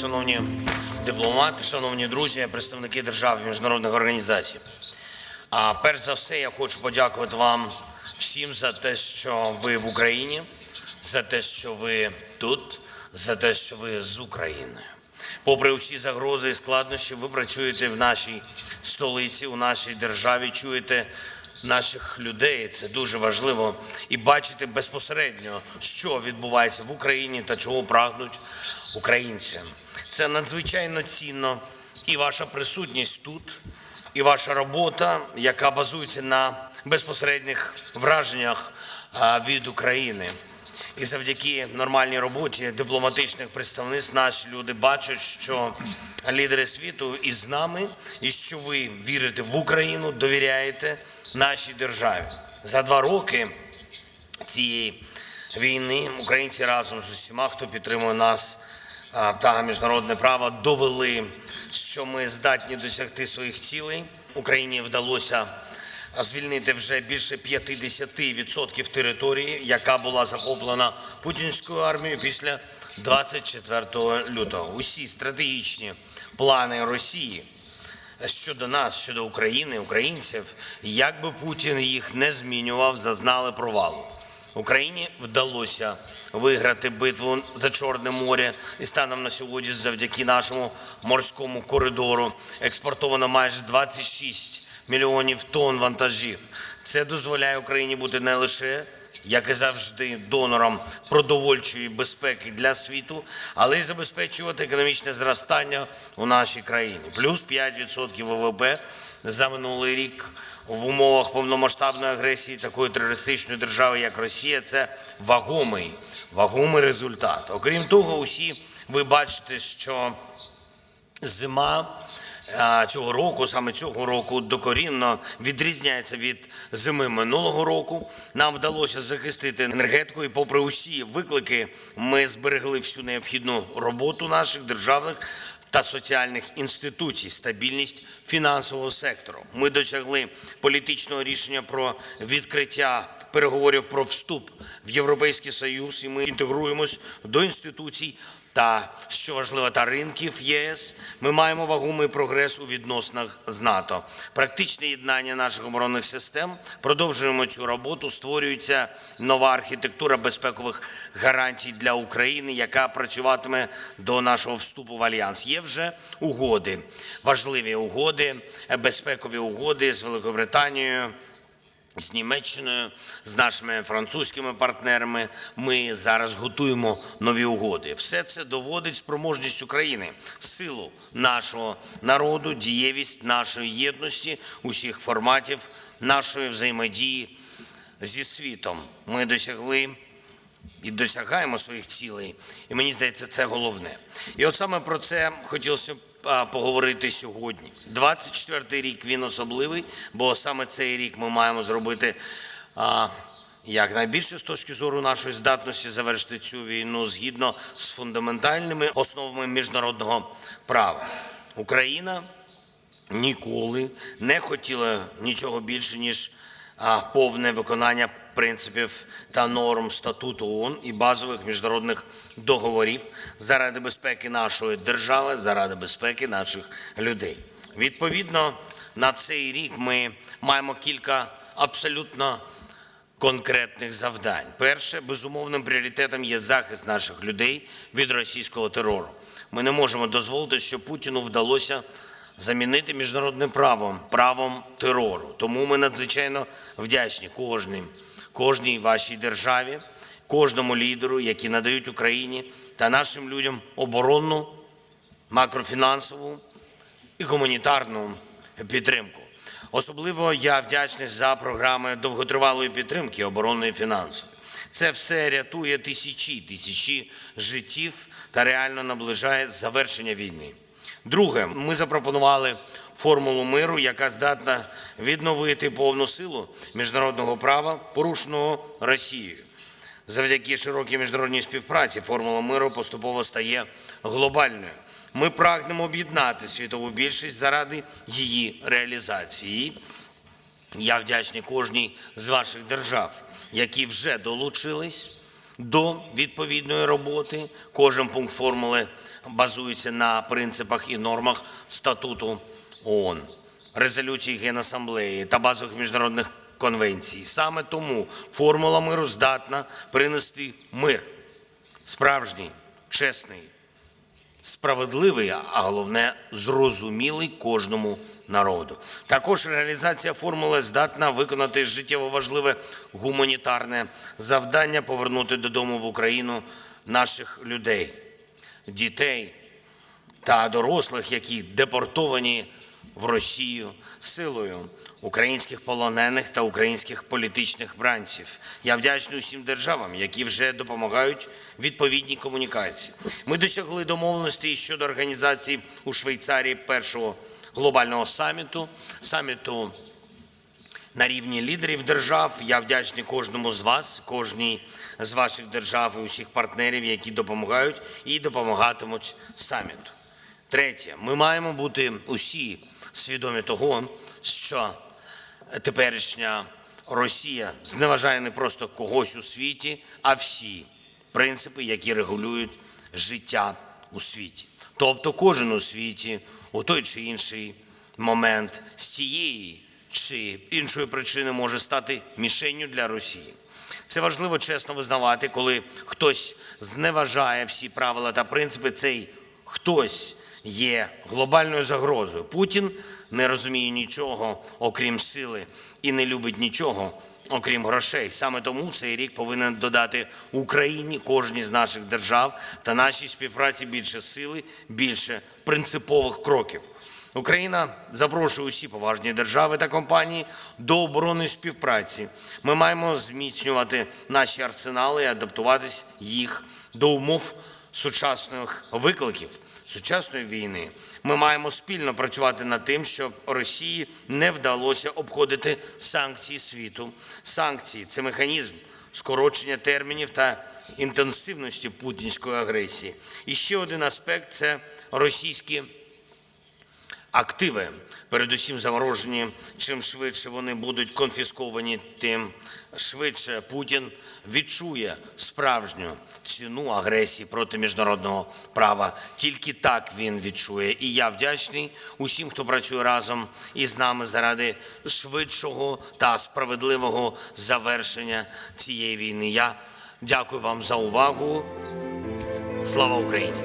шановні дипломати, шановні друзі, представники держав і міжнародних організацій. А перш за все, я хочу подякувати вам всім за те, що ви в Україні, за те, що ви тут, за те, що ви з Україною. Попри усі загрози і складнощі, ви працюєте в нашій столиці, у нашій державі, чуєте наших людей. Це дуже важливо. І бачите безпосередньо, що відбувається в Україні та чого прагнуть українці. Це надзвичайно цінно. І ваша присутність тут, і ваша робота, яка базується на безпосередніх враженнях від України. І завдяки нормальній роботі дипломатичних представництв наші люди бачать, що лідери світу із нами, і що ви вірите в Україну, довіряєте нашій державі. За два роки цієї війни українці разом з усіма, хто підтримує нас та міжнародне право, довели, що ми здатні досягти своїх цілей. Україні вдалося звільнити вже більше 50% території, яка була захоплена путінською армією після 24 лютого. Усі стратегічні плани Росії щодо нас, щодо України, українців, як би Путін їх не змінював, зазнали провалу. Україні вдалося виграти битву за Чорне море, і станом на сьогодні, завдяки нашому морському коридору, експортовано майже 26 мільйонів тонн вантажів. Це дозволяє Україні бути не лише як і завжди, донором продовольчої безпеки для світу, але й забезпечувати економічне зростання у нашій країні. Плюс 5% ВВП за минулий рік в умовах повномасштабної агресії такої терористичної держави, як Росія, це вагомий, вагомий результат. Окрім того, усі ви бачите, що зима цього року, саме цього року, докорінно відрізняється від зими минулого року. Нам вдалося захистити енергетику, і попри усі виклики, ми зберегли всю необхідну роботу наших державних та соціальних інституцій, стабільність фінансового сектору. Ми досягли політичного рішення про відкриття переговорів про вступ в Європейський Союз, і ми інтегруємось до інституцій та що важливо, та ринків ЄС. Ми маємо вагомий прогрес у відносинах з НАТО. Практичне єднання наших оборонних систем. Продовжуємо цю роботу. Створюється нова архітектура безпекових гарантій для України, яка працюватиме до нашого вступу в альянс. Є вже угоди, важливі угоди, безпекові угоди з Великобританією з Німеччиною, з нашими французькими партнерами. Ми зараз готуємо нові угоди. Все це доводить спроможність України, силу нашого народу, дієвість нашої єдності, усіх форматів нашої взаємодії зі світом. Ми досягли і досягаємо своїх цілей. І мені здається, це головне. І от саме про це хотілося б поговорити сьогодні. 24-й рік він особливий, бо саме цей рік ми маємо зробити як найбільше з точки зору нашої здатності завершити цю війну згідно з фундаментальними основами міжнародного права. Україна ніколи не хотіла нічого більше, ніж повне виконання принципів та норм статуту ООН і базових міжнародних договорів заради безпеки нашої держави, заради безпеки наших людей. Відповідно, на цей рік ми маємо кілька абсолютно конкретних завдань. Перше, безумовним пріоритетом є захист наших людей від російського терору. Ми не можемо дозволити, щоб Путіну вдалося замінити міжнародне право правом терору. Тому ми надзвичайно вдячні кожній, кожній вашій державі, кожному лідеру, які надають Україні та нашим людям оборонну, макрофінансову і гуманітарну підтримку. Особливо я вдячний за програми довготривалої підтримки оборонної фінансової. Це все рятує тисячі тисячі життів та реально наближає завершення війни. Друге, ми запропонували формулу миру, яка здатна відновити повну силу міжнародного права, порушеного Росією. Завдяки широкій міжнародній співпраці формула миру поступово стає глобальною. Ми прагнемо об'єднати світову більшість заради її реалізації. Я вдячний кожній з ваших держав, які вже долучились до відповідної роботи. Кожен пункт формули базується на принципах і нормах статуту ООН, резолюції Генасамблеї та базових міжнародних конвенцій. Саме тому формула миру здатна принести мир, справжній, чесний, справедливий, а головне зрозумілий кожному народу. Також реалізація формули здатна виконати життєво важливе гуманітарне завдання повернути додому в Україну наших людей, дітей та дорослих, які депортовані в Росію силою українських полонених та українських політичних бранців. Я вдячний усім державам, які вже допомагають відповідній комунікації. Ми досягли домовленості щодо організації у Швейцарії першого глобального саміту, саміту на рівні лідерів держав. Я вдячний кожному з вас, кожній з ваших держав і усіх партнерів, які допомагають і допомагатимуть саміту. Третє, ми маємо бути усі свідомі того, що теперішня Росія зневажає не просто когось у світі, а всі принципи, які регулюють життя у світі. Тобто кожен у світі у той чи інший момент з тієї чи іншої причини може стати мішенню для Росії. Це важливо чесно визнавати, коли хтось зневажає всі правила та принципи, цей хтось є глобальною загрозою. Путін не розуміє нічого, окрім сили, і не любить нічого, окрім грошей. Саме тому цей рік повинен додати Україні, кожній з наших держав та нашій співпраці більше сили, більше принципових кроків. Україна запрошує усі поважні держави та компанії до оборонної співпраці. Ми маємо зміцнювати наші арсенали і адаптуватись їх до умов сучасних викликів, сучасної війни. Ми маємо спільно працювати над тим, щоб Росії не вдалося обходити санкції світу. Санкції це механізм скорочення термінів та інтенсивності путінської агресії. І ще один аспект це російські активи, передусім заморожені. Чим швидше вони будуть конфісковані, тим швидше Путін відчує справжню ціну агресії проти міжнародного права. Тільки так він відчує. І я вдячний усім, хто працює разом із нами заради швидшого та справедливого завершення цієї війни. Я дякую вам за увагу. Слава Україні!